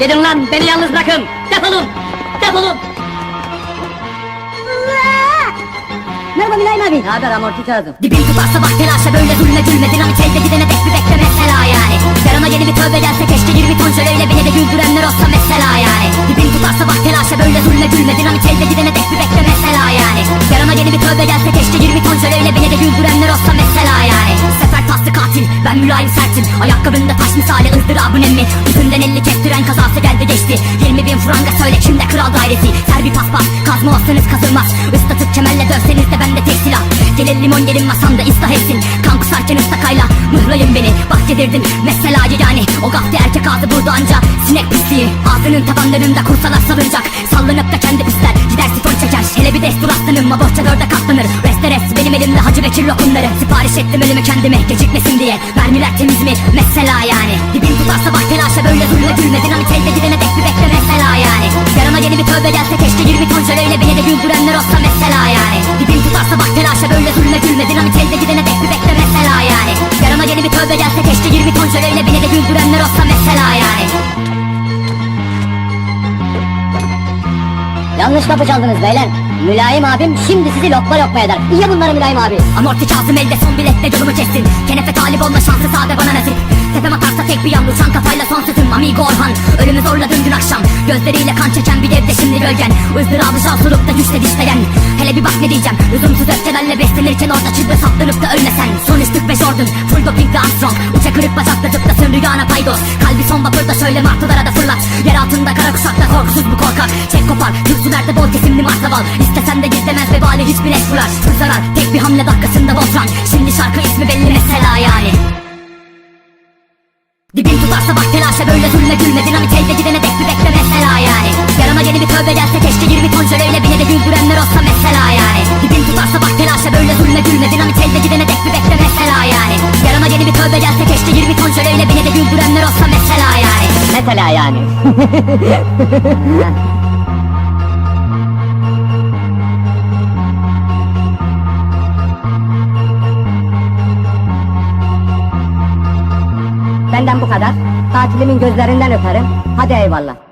Gidin lan beni yalnız bırakın. Defolun. Defolun. Merhaba Mülayim abi. Ne haber amorti kağıdım? Dibin tutarsa bak telaşa böyle zulme gülme Dinamit elde gidene tek bir bekle mesela yani Yarına yeni bir tövbe gelse keşke 20 ton jöleyle beni de güldürenler olsa mesela yani Dibin tutarsa bak telaşa böyle zulme gülme Dinamit elde gidene tek bir bekle mesela yani Yarına yeni bir tövbe gelse keşke 20 ton jöleyle beni de güldürenler olsa mesela ben mülayim sertim Ayakkabında taş misali ızdırabın emmi Yüzünden elli kestiren kazası geldi geçti. 20 bin franga söyle kimde kral dairesi. Ser bir paspas kazma olsanız kazılmaz. Islatıp kemerle dövseniz de bende tek silah. Gelin limon gelin masamda ıslah etsin. Kan kusarken ıstakayla mıhlayın beni. Bahçedirdin meselayı yani O gafti erkek ağzı burada anca. Sinek pisliği ağzının tabanlarında kursalar salınacak. Sallanıp da kendi pisler gider sifon çeker. Hele bir destur aslanım ma bohça dörde katlanır. Reste rest benim elimde hacı bekir lokumları Sipariş ettim ölümü kendime gecikmesin diye. Mermiler temiz mi mesela yani. Dibin tutarsa bak telaşa böyle zulme gülme. Dinamit elde gidene tek bir bekle mesela yani. Yarına yeni bir tövbe gelse keşke 20 ton jöleyle beni de güldürenler olsa mesela yani. Dibin tutarsa bak telaşa böyle zulme gülme. Dinamit elde gidene tek bir bekle mesela yani. Yarına yeni bir tövbe gelse keşke 20 ton jöleyle beni de güldürenler olsa mesela Yanlış kapı çaldınız beyler. Mülayim abim şimdi sizi lokma lokma eder. İyi bunları Mülayim abi. Amorti Kazım elde son biletle yolumu kessin. Kenefe talip olma şansı sade bana nasip. Tepem atarsa tek bir yan uçan kafayla son sözüm. Amigo Orhan ölümü zorladım dün akşam. Gözleriyle kan çeken bir devde şimdi gölgen. Izdırabı şanslılıkta güçle dişleyen. Hele bir bak ne diyeceğim. Lüzumsuz öfkelerle beslenirken orada çıldırı saplanıp da ölmesen. Son üstlük ve Jordan full doping ve Armstrong Uça kırık bacakla zıplasın rüyana paydos. Kalbi son vapurda söyle martılara da fırlat. Yer altında kara kuşakta korkusuz bu korkak Çek kopar kürsülerde bol kesimli martaval İstesen de gizlemez vebali hiçbir et fular Hız zarar tek bir hamle dakikasında Voltran Şimdi şarkı ismi belli mesela yani. Dibin tutarsa bak telaşa böyle zulme gülme. Dinamit elde gidene tek bir bekle mesela yani. Yarına yeni bir tövbe gelse keşke 20 ton jöleyle beni de güldürenler olsa mesela yani. Dibin tutarsa bak telaşa böyle zulme gülme. Dinamit elde gidene tek bir bekle mesela yani. Yarına yeni bir tövbe gelse keşke 20 ton jöleyle beni de güldürenler olsa mesela yani. Mesela yani. Benden bu kadar. Tatilimin gözlerinden öperim. Hadi eyvallah.